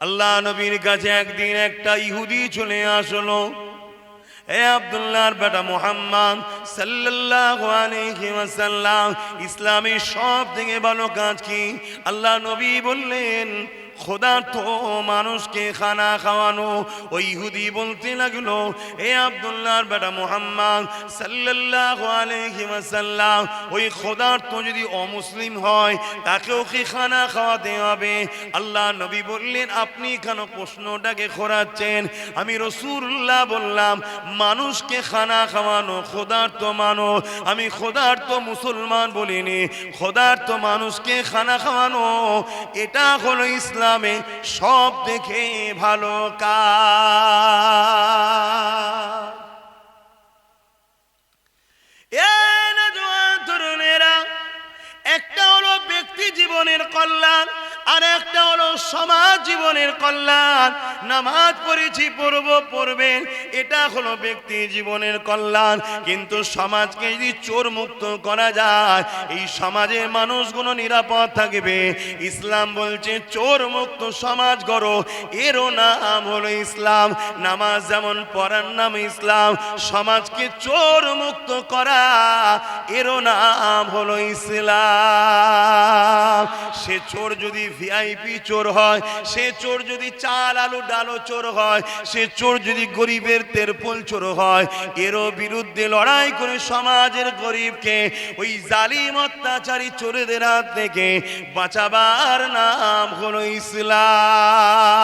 আল্লাহ নবীর কাছে একদিন একটা ইহুদি চলে আসলো। এ আব্দুল্লাহর বেটা মোহাম্মদ সাল্লাল্লাহু আলাইহি ওয়াসাল্লাম, ইসলামের সব থেকে ভালো কাজ কি? আল্লাহ নবী বললেন তো মানুষকে খানা খাওয়ানো। ওই ইহুদি বলতে লাগল, এ আব্দুল্লাহর বেটা মোহাম্মদ সাল্লাল্লাহু আলাইহি ওয়াসাল্লাম, ওই তো যদি অমুসলিম হয়, তাকেও কি খানা খাওয়াতে হবে? আল্লাহ নবী বললেন, আপনি কেন প্রশ্নটাকে খোরাচ্ছেন? আমি রসুল্লাহ বললাম, মানুষকে খানা খাওয়ানো তো মানো আমি তো মুসলমান বলিনি তো মানুষকে খানা খাওয়ানো, এটা হলো ইসলামে। সব দেখে ভালো কাজ। একটা হলো ব্যক্তি জীবনের কল্যাণ আর একটা হলো সমাজ জীবনের কল্যাণ। নামাজ পড়েছি, পড়ব পড়বেন এটা হলো ব্যক্তি জীবনের কল্যাণ। কিন্তু সমাজকে যদি চোর মুক্ত করা যায়, এই সমাজের মানুষগুলো নিরাপদ থাকবে। ইসলাম বলছে, চোর মুক্ত সমাজ গড়ো। এরও নাম হলো ইসলাম। নামাজ যেমন পড়ার নাম ইসলাম, সমাজকে চোর মুক্ত করা, এরও নাম হলো ইসলাম। সে চোর যদি ভিআইপি চোর হয়, সে চোর যদি চাল আলু ডালো চোর হয়, সে চোর যদি গরিবের তেরপল চোর হয়, এরও বিরুদ্ধে লড়াই করে সমাজের গরিবকে, ওই জালিম অত্যাচারী চোরেদের হাত থেকে বাঁচাবার নাম হলো ইসলাম।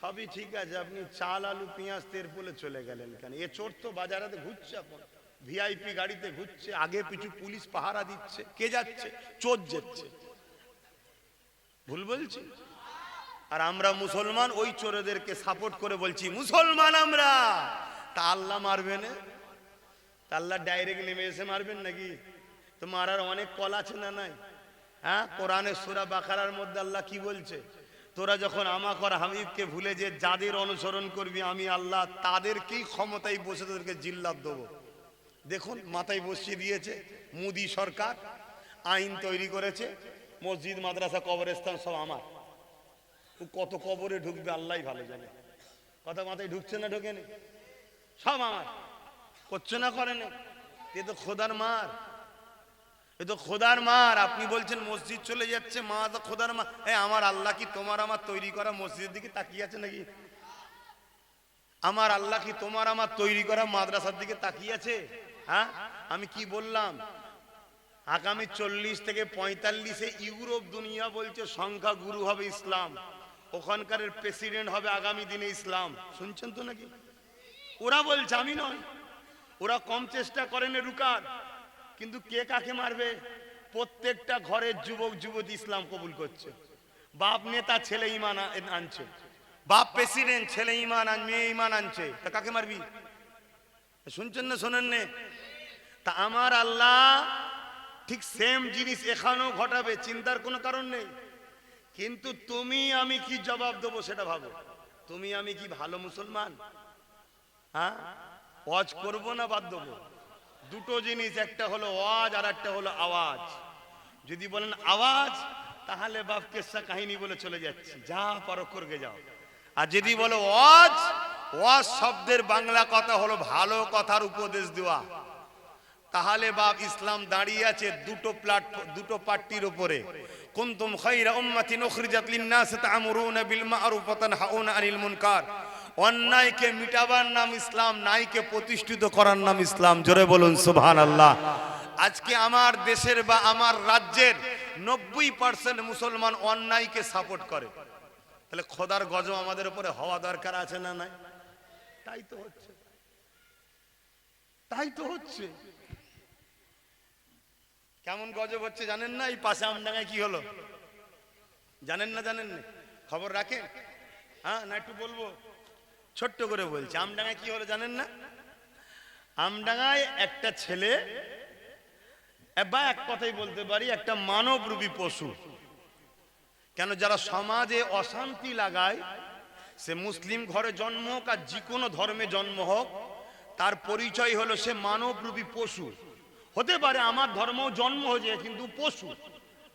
সবই ঠিক আছে, আপনি চাল, আলু, পেঁয়াজ তের বলে চলে গেলেন কেন? এ চোর তো বাজারে ঘুরছে এখন। ভিআইপি গাড়িতে ঘুরছে, আগে পিছু পুলিশ পাহারা দিচ্ছে, কে যাচ্ছে? চোর যাচ্ছে। ভুল বলছি? আর আমরা মুসলমান, ওই চোরেদেরকে সাপোর্ট করে বলছি, মুসলমান আমরা! তা আল্লাহ মারবে তা আল্লাহ ডাইরেক্ট নেমে এসে মারবেন নাকি? তো মারার অনেক কল আছে না নাই? হ্যাঁ? কোরআনের সুরা বাকারার মধ্যে আল্লাহ কি বলছে? তোরা যখন আমাকর হামিদকে ভুলে যে যাদের অনুসরণ করবি, আমি আল্লাহ তাদেরকেই ক্ষমতায় বসে তোদেরকে জিল্লাত দেবো। দেখুন, মাথায় বসিয়ে দিয়েছে মোদি সরকার, আইন তৈরি করেছে, মসজিদ, মাদ্রাসা, কবরস্থান সব আমার। কত কবরে ঢুকবে, আল্লাহ ভালো জানে। কথা মাথায় ঢুকছে না ঢোকেনি? সব আমার। করছে না করে না এ তো খোদার মার। এ তো খোদার মার। আপনি বলছেন মসজিদ চলে যাচ্ছে, মা তো খোদার মা। এ, আমার আল্লাহ কি তোমার আমার তৈরি করা মসজিদের দিকে তাকিয়ে আছে নাকি? আমার আল্লাহ কি তোমার আমার তৈরি করা মাদ্রাসার দিকে তাকিয়ে আছে? হ্যাঁ? আমি কি বললাম? আগামী চল্লিশ থেকে পঁয়তাল্লিশে ইউরোপ দুনিয়া বলছে সংখ্যা গুরু হবে ইসলাম। ওখানকার প্রেসিডেন্ট হবে আগামী দিনে ইসলাম। শুনছেন তো নাকি? ওরা বলছে, আমি নয় ওরা কম চেষ্টা করেন রুকার। কিন্তু কে কাকে মারবে? প্রত্যেকটা ঘরের যুবক, যুবতী ইসলাম কবুল করছে। বাপ, নেতা, ছেলে ইমান আনছে। বাপ, প্রেসিডেন্ট, ছেলে ইমান আন মেয়ে ইমান আনছে। তা কাকে মারবি? শুনছেন না শোনেন নে? তা আমার আল্লাহ ঠিক সেম জিনিস এখানেও ঘটাবে, চিন্তার কোনো কারণ নেই। কিন্তু তুমি আমি কি জবাব দেবো সেটা ভাবো। তুমি আমি কি ভালো মুসলমান? হ্যাঁ? ওয়াজ করব না বাদ দেবো? দুটো জিনিস, একটা হলো ওয়াজ আর একটা হলো আওয়াজ। যদি বলেন আওয়াজ, তাহলে বাপ কেসা কাহিনী বলে চলে যাচ্ছি। যা পারো করবে যাও। আর যদি বলো ওয়াজ ওয়াজ শব্দের বাংলা কথা হলো ভালো কথার উপদেশ দেওয়া। তাহলে বাপ ইসলাম দাঁড়িয়ে আছে দুটো প্ল্যাটফর্ম দুটো পার্টির উপরে। কুনতুম খায়রা উম্মাতিন উখরিজাত লিন-নাস তা'মুরুনা বিল মা'রুফ ওয়া তানহাউনা আনিল মুনকার। অন্যায়কে মিটাবার নাম ইসলাম নাইকে প্রতিষ্ঠিত করার নাম ইসলাম। জোরে বলুন, সুবহানাল্লাহ। আজকে আমার দেশের বা আমার রাজ্যের নব্বই পার্সেন্ট মুসলমান অন্যায়কে সাপোর্ট করে। তাহলে খোদার গজব আমাদের উপরে হওয়া দরকার আছে না নাই? তাই তো হচ্ছে। তাই তো হচ্ছে। কেমন গজব হচ্ছে জানেন না? এই পাশে আমডাঙ্গায় কি হলো? জানেন না জানেন না? খবর রাখেন? হ্যাঁ না একটু বলব? ছোট্ট করে বলছি আমডাঙ্গায় কি হলো জানেন না? আমডাঙ্গায় একটা ছেলে বা এক কথাই বলতে পারি, একটা মানবরূপী পশু। কেন যারা সমাজে অশান্তি লাগায়, সে মুসলিম ঘরে জন্ম হোক আর যে কোনো ধর্মে জন্ম হোক, তার পরিচয় হলো সে মানবরূপী পশু। হতে পারে আমার ধর্ম জন্ম হয়েছে, কিন্তু পশু,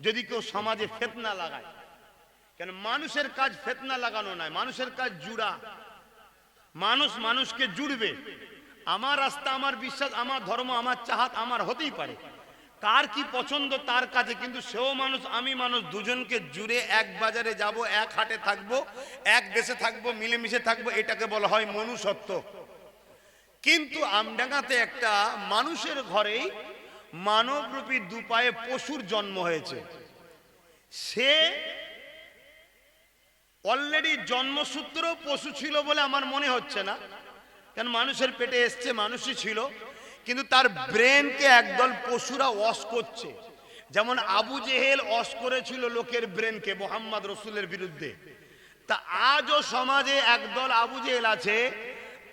যদি কেউ সমাজে ফেতনা লাগায়। কেন মানুষের কাজ ফেতনা লাগানো নয়, মানুষের কাজ জুড়া। মানুষ মানুষকে জুড়বে। আমার রাস্তা, আমার বিশ্বাস, আমার ধর্ম, আমার চাহাত আমার হতেই পারে। কার কি পছন্দ তার কাছে, কিন্তু সেও মানুষ, আমি মানুষ, দুজনকে জুড়ে এক বাজারে যাব, এক হাটে থাকব, এক দেশে থাকব, মিলেমিশে থাকব, এটাকে বলা হয় মনুষ্যত্ব। কিন্তু আমডাঙ্গাতে একটা মানুষের ঘরেই মানবরূপী দুপায়ে পশুর জন্ম হয়েছে। সে অলরেডি জন্মসূত্র পশু ছিল বলে আমার মনে হচ্ছে না। কারণ মানুষের পেটে এসছে, মানুষই ছিল। কিন্তু তার ব্রেনকে একদল পশুরা ওয়াশ করছে। যেমন আবু জেহেল ওয়াশ করেছিল লোকের ব্রেনকে মোহাম্মদ রসুলের বিরুদ্ধে। তা আজও সমাজে একদল আবু জেহেল আছে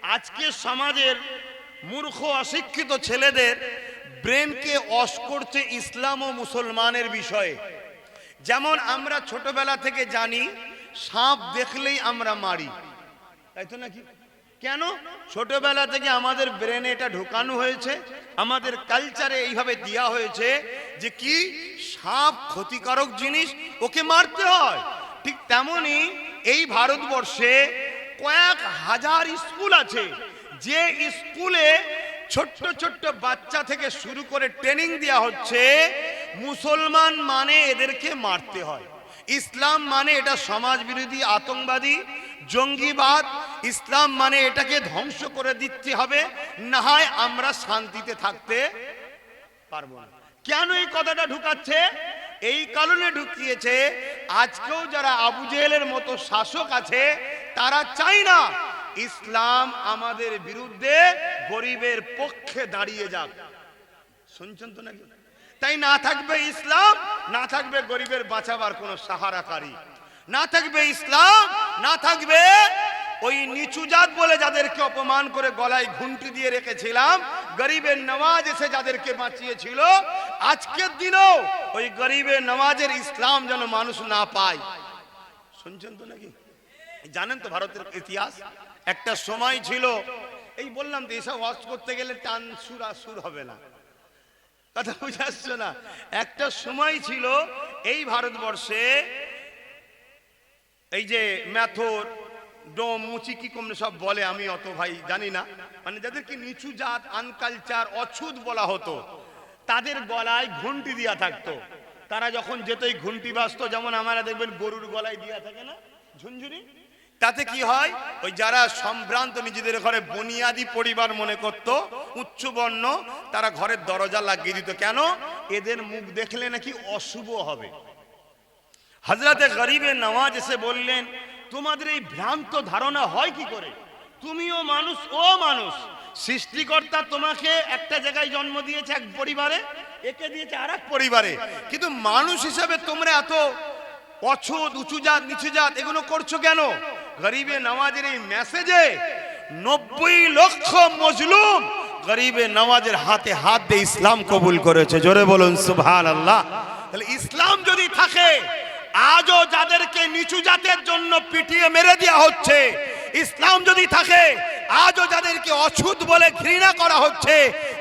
আজকে সমাজের মূর্খ, অশিক্ষিত ছেলেদের ব্রেনকে ওয়াশ করছে ইসলাম ও মুসলমানের বিষয়ে। যেমন আমরা ছোটবেলা থেকে জানি, সাপ দেখলেই আমরা মারি। তাই তো নাকি? কেন? ছোটবেলা থেকে আমাদের ব্রেনে এটা ঢোকানো হয়েছে, আমাদের কালচারে এইভাবে দেওয়া হয়েছে যে কি? সাপ ক্ষতিকারক জিনিস, ওকে মারতে হয়। ঠিক তেমনি এই ভারতবর্ষে কয়েক হাজার স্কুল আছে। যে স্কুলে ছোট্ট ছোট্ট বাচ্চা থেকে শুরু করে ট্রেনিং দেওয়া হচ্ছে, মুসলমান মানে এদেরকে মারতে হয়। ইসলাম মানে এটা সমাজ বিরোধী আতঙ্কবাদী, জঙ্গিবাদ। ইসলাম মানে এটাকে ধ্বংস করে দিতে হবে, না হয় আমরা শান্তিতে থাকতে পারব না। কেন এই কথাটা ঢুকাচ্ছে? এই কারণে ঢুকিয়েছে, আজকেও যারা আবু জেহেলের মতো শাসক আছে তারা চাই না। ইসলাম আমাদের বিরুদ্ধে গরিবের পক্ষে দাঁড়িয়ে যাক। শুনছেন তো নাকি? তাই না থাকবে ইসলাম, না থাকবে গরিবের বাঁচাবার কোনো সাহারাকারী। না থাকবে ইসলাম, না থাকবে ওই নিচু জাত বলে যাদেরকে অপমান করে গলায় ঘুমটি দিয়ে রেখেছিলাম, গরিবের নওয়াজ এসে যাদেরকে বাঁচিয়েছিল। আজকের দিনেও ওই গরিবের নওয়াজের ইসলাম যেন মানুষ না পায়। শুনছেন তো নাকি? জানেন তো ভারতের ইতিহাস? একটা সময় ছিল, এই বললাম তো এসব ওয়াজ করতে গেলে টান সুর আর সুর হবে না। কথা বুঝে আসছো না? একটা সময় ছিল, এই ভারতবর্ষে এই যে ম্যাথর, ডোম, মুচি কি কমনে সব বলে, আমি অত ভাই জানি না। মানে যাদেরকে নিচু জাত আনকালচার অছুত বলা হতো, তাদের গলায় ঘন্টি দিয়া থাকতো। তারা যখন যেত, এই ঘন্টি বাজত, যেমন আমরা দেখবেন গরুর গলায় দিয়া থাকে না, ঝুনঝুনি? তাতে কি হয়? ওই যারা সম্ভ্রান্ত নিজেদের ঘরে বুনিয়াদি পরিবার মনে করত, উচ্চ বর্ণ, তারা ঘরের দরজা লাগিয়ে দিত। কেন? এদের মুখ দেখলে নাকি অশুভ হবে। হজরতে গরিবে নওয়াজ এসে বললেন, তোমাদের এই ভ্রান্ত ধারণা হয় কি করে? তুমিও মানুষ, ও মানুষ, সৃষ্টিকর্তা তোমাকে একটা জায়গায় জন্ম দিয়েছে এক পরিবারে, একে দিয়েছে আর পরিবারে। কিন্তু মানুষ হিসেবে তোমরা এত অছুত উঁচু জাত, নিচু জাত, এগুলো করছ কেন? গরিবে নওয়াজের এই মেসেজে নব্বই লক্ষ মজলুম গরিবে নওয়াজের হাতে হাত দিয়ে ইসলাম কবুল করেছে। জোরে বলুন সুবহান আল্লাহ তাহলে ইসলাম যদি থাকে, আজও যাদেরকে নিচু জাতের জন্য পিটিয়ে মেরে দেওয়া হচ্ছে, ইসলাম যদি থাকে, আজও যাদেরকে অছুত বলে ঘৃণা করা হচ্ছে,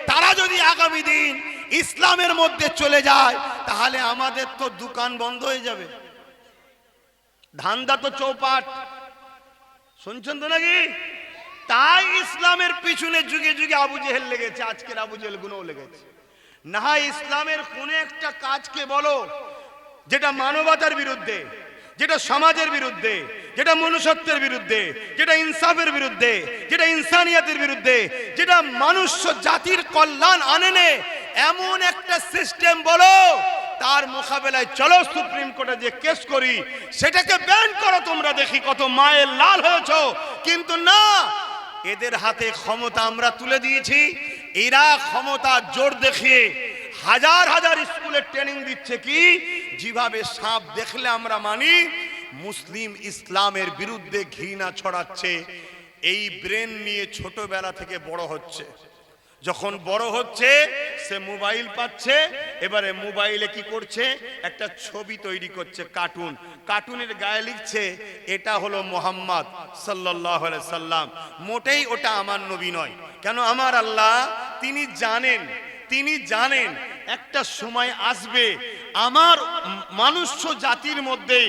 তারা যদি আগামী দিন ইসলামের মধ্যে চলে যায়, তাহলে আমাদের তো দোকান বন্ধ হয়ে যাবে। ধান্দা তো চৌপাট। শুনছেন তো নাকি? তাই ইসলামের পিছনে যুগে যুগে আবু জেহেল লেগেছে, আজকের আবু জেহেল গুণও লেগেছে। না ইসলামের কোন একটা কাজকে বলো, যেটা মানবতার বিরুদ্ধে, যেটা সমাজের বিরুদ্ধে, যেটা মনুষ্যত্বের বিরুদ্ধে, যেটা ইনসাফের বিরুদ্ধে, যেটা ইনসানিয়াতের বিরুদ্ধে, যেটা মানুষ জাতির কল্যাণ আনেনে এমন একটা সিস্টেম বলো তার মোকাবেলায়, চলো সুপ্রিম কোর্টে যে কেস করি, সেটাকে ব্যান করো তোমরা দেখি কত মায়ের লাল হয়েছ। কিন্তু না, এদের হাতে ক্ষমতা আমরা তুলে দিয়েছি। এরা ক্ষমতা জোর দেখিয়ে হাজার হাজার স্কুলে ট্রেনিং দিচ্ছে কি? যেভাবে সাপ দেখলে আমরা মানি, মুসলিম ইসলামের বিরুদ্ধে ঘৃণা ছড়াচ্ছে। এই ব্রেন নিয়ে ছোটবেলা থেকে বড় হচ্ছে। যখন বড় হচ্ছে, সে মোবাইল পাচ্ছে, এবারে মোবাইলে কি করছে? একটা ছবি তৈরি করছে কার্টুন। কার্টুনের গায়ে লিখছে, এটা হলো মোহাম্মদ সাল্লাহ সাল্লাম। মোটেই ওটা আমার নবী নয়। কেন আমার আল্লাহ? তিনি জানেন তিনি জানেন, একটা সময় আসবে আমার মানুষ্য জাতির মধ্যে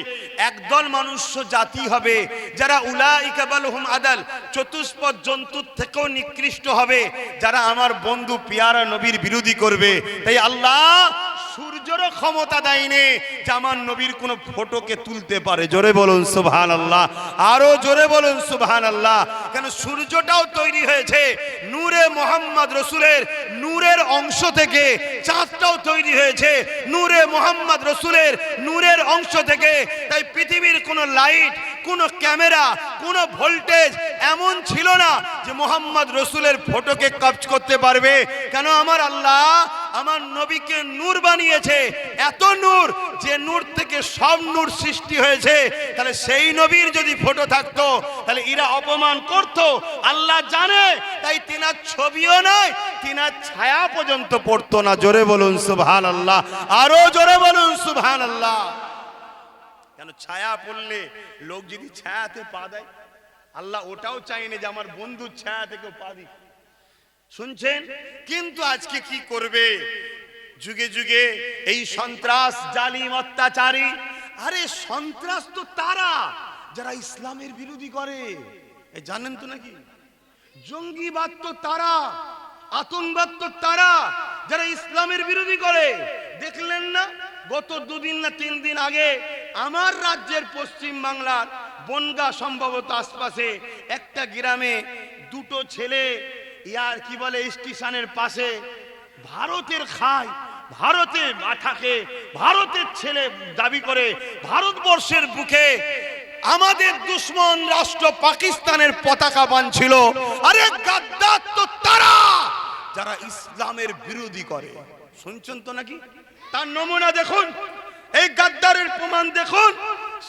একদল মানুষ্য জাতি হবে যারা উলাইকাবালহুম আদাল, চতুষ্পদ জন্তুর থেকেও নিকৃষ্ট হবে, যারা আমার বন্ধু পিয়ারা নবীর বিরোধী করবে। তাই আল্লাহ সূর্যেরও ক্ষমতা দেয়নি যে আমার নবীর কোনো ফটোকে তুলতে পারে। জোরে বলুন সুবহান আল্লাহ আরও জোরে বলুন সুবহান আল্লাহ কেন সূর্যটাও তৈরি হয়েছে নূরে মোহাম্মদ রসুলের নূরের অংশ থেকে চাঁদটাও তৈরি হয়েছে। নূরে মোহাম্মদ রসুলের নূরের অংশ থেকে। তাই পৃথিবীর কোনো লাইট, কোনো ক্যামেরা, কোন ভোল্টেজ এমন ছিল না যে মোহাম্মদ রসুলের ফটোকে কবজ করতে পারবে। কেন আমার আল্লাহ আমার নবীকে নূর বানিয়েছে? এত নূর যে নূর থেকে সব নূর সৃষ্টি হয়েছে, তাহলে সেই নবীর যদি ফটো থাকতো, তাহলে এরা অপমান করত। আল্লাহ জানে, তাই তিনার ছবিও নয়, তিনার ছায়া পর্যন্ত পড়তো না। জোরে বলুন সুবহান আল্লাহ আরও জোরে বলুন সুবহান আল্লাহ কেন ছায়া পড়লে লোক যদি ছায়াতে পা দেয়? আল্লাহ ওটাও চাইনি যে আমার বন্ধুর ছায়া থেকে পা দিক। শুনছেন? কিন্তু আজকে কি করবে? যুগে যুগে এই সন্ত্রাস, জালিম, অত্যাচারী। আরে সন্ত্রাস তো তারা, যারা ইসলামের বিরোধী করে। জানেন তো নাকি? জঙ্গিবাদ তো তারা, আতঙ্কবাদ তো তারা, যারা ইসলামের বিরোধী করে। দেখলেন না, গত দুদিন না তিন দিন আগে আমার রাজ্যের পশ্চিম বাংলার বনগা সম্ভবত আশপাশে একটা গ্রামে দুটো ছেলে, ইয়ার কি বলে, স্টেশনের পাশে ভারতের খায় ভারতে মাথাকে, ভারতের ছেলে দাবি করে ভারতবর্ষের বুকে আমাদের দুশ্মন রাষ্ট্র পাকিস্তানের পতাকা বানছিল। আরে গাদ্দার তো তারা, যারা ইসলামের বিরোধী করে। শুনছেন তো নাকি? তার নমুনা দেখুন, এই গাদ্দারের প্রমাণ দেখুন,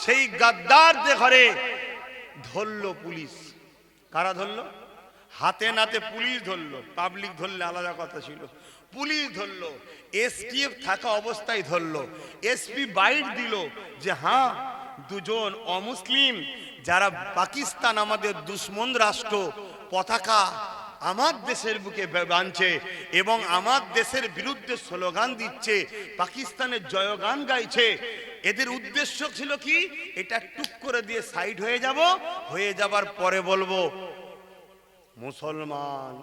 সেই গাদ্দার ঘরে ধরল পুলিশ। কারা ধরলো? হাতে নাতে পুলিশ ধরলো পাবলিক ধরলে আলাদা কথা ছিল। পুলিশ ধরলো এসটিএফ থাকা অবস্থায় ধরলো এসপি বাইট দিল যে হ্যাঁ দুজন অমুসলিম যারা পাকিস্তান আমাদের দুশ্মন রাষ্ট্র, পতাকা আমার দেশের বুকে বাঁধছে এবং আমার দেশের বিরুদ্ধে স্লোগান দিচ্ছে, পাকিস্তানের জয়গান গাইছে। এদের উদ্দেশ্য ছিল কি? এটা টুক করে দিয়ে সাইড হয়ে যাব, হয়ে যাবার পরে বলব মুসলমান,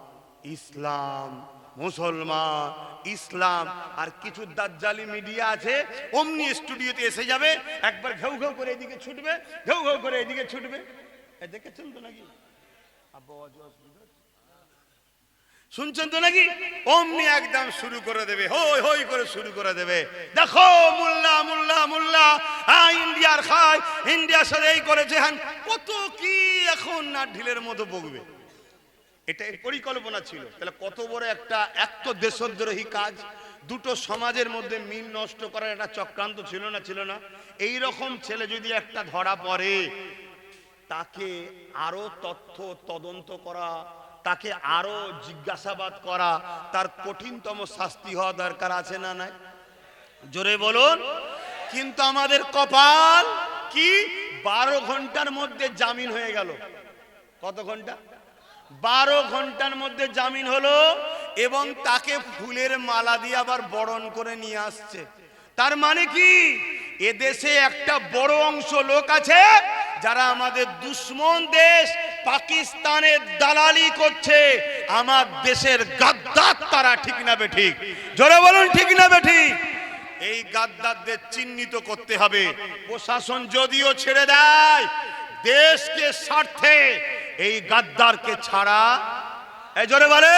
ইসলাম মুসলমান, ইসলাম, আর কিছু দাজ্জালি মিডিয়া আছে, অমনি স্টুডিওতে এসে যাবে, একবার ঘেউ ঘেউ করে এদিকে ছুটবে, ঘেউ ঘেউ করে এদিকে ছুটবে। এ, দেখেছেন তো নাকি? শুনছেন তো নাকি? অমনি একদম শুরু করে দেবে, হই হই করে শুরু করে দেবে। দেখো, মুল্লা মুল্লা মুল্লা হ্যাঁ ইন্ডিয়ার খায় ইন্ডিয়ার সাথে এই করেছে হ্যাঁ কত কি এখন না ঢিলের মতো বকবে। এটা এর পরিকল্পনা ছিল। তাহলে কত বড় একটা এক দেশদ্রোহী কাজ, দুটো সমাজের মধ্যে মিল নষ্ট করার একটা চক্রান্ত ছিল না ছিল না। এই রকম ছেলে যদি একটা ধরা পড়ে, তাকে আরও তথ্য তদন্ত করা, তাকে আরও জিজ্ঞাসাবাদ করা, তার কঠিনতম শাস্তি হওয়া দরকার আছে না নাই? জোরে বলুন। কিন্তু আমাদের কপাল কি? বারো ঘণ্টার মধ্যে জামিন হয়ে গেল। কত ঘণ্টা? বারো ঘণ্টার মধ্যে জামিন হলো এবং তাকে ফুলের মালা দিয়ে আবার বরণ করে নিয়ে আসছে। তার মানে কি? এদেশে একটা বড় অংশ লোক আছে যারা আমাদের দুশ্মন দেশ পাকিস্তানের দালালি করছে। আমার দেশের গাদ্দার তারা ঠিক না ঠিক। জোরে বলুন, ঠিক না ঠিক? এই গাদ্দারদের চিহ্নিত করতে হবে। প্রশাসন যদিও ছেড়ে দেয়, দেশকে স্বার্থে এই গাদ্দারকে ছাড়া। বলে,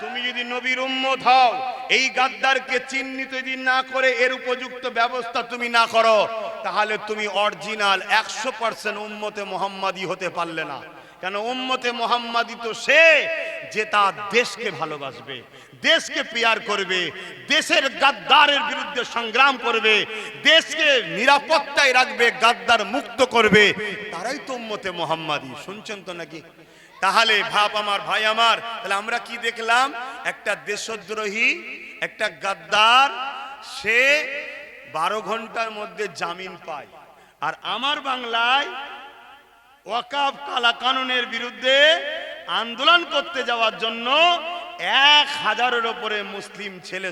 তুমি যদি নবীর উম্মত হও, এই গাদ্দারকে চিহ্নিত যদি না করে এর উপযুক্ত ব্যবস্থা তুমি না করো, তাহলে তুমি অরিজিনাল একশো পার্সেন্ট উম্মতে মোহাম্মদী হতে পারলে না। কেন উম্মতে মোহাম্মদী তো সে যে তার দেশকে ভালোবাসবে, দেশকে পেয়ার করবে, দেশের গাদ্দারের বিরুদ্ধে সংগ্রাম করবে, দেশকে নিরাপত্তায় রাখবে, গাদ্দার মুক্ত করবে, তারাই তো উম্মতে মোহাম্মদী। শুনছেন তো নাকি? তাহলে ভাব আমার, ভাই আমার, তাহলে আমরা কি দেখলাম? একটা দেশদ্রোহী, একটা গাদ্দার, সে বারো ঘণ্টার মধ্যে জামিন পায়। আর আমার বাংলায় ওয়াকাফ কালা কানুনের বিরুদ্ধে আন্দোলন করতে যাওয়ার জন্য এক হাজারের ওপরে মুসলিম ছেলে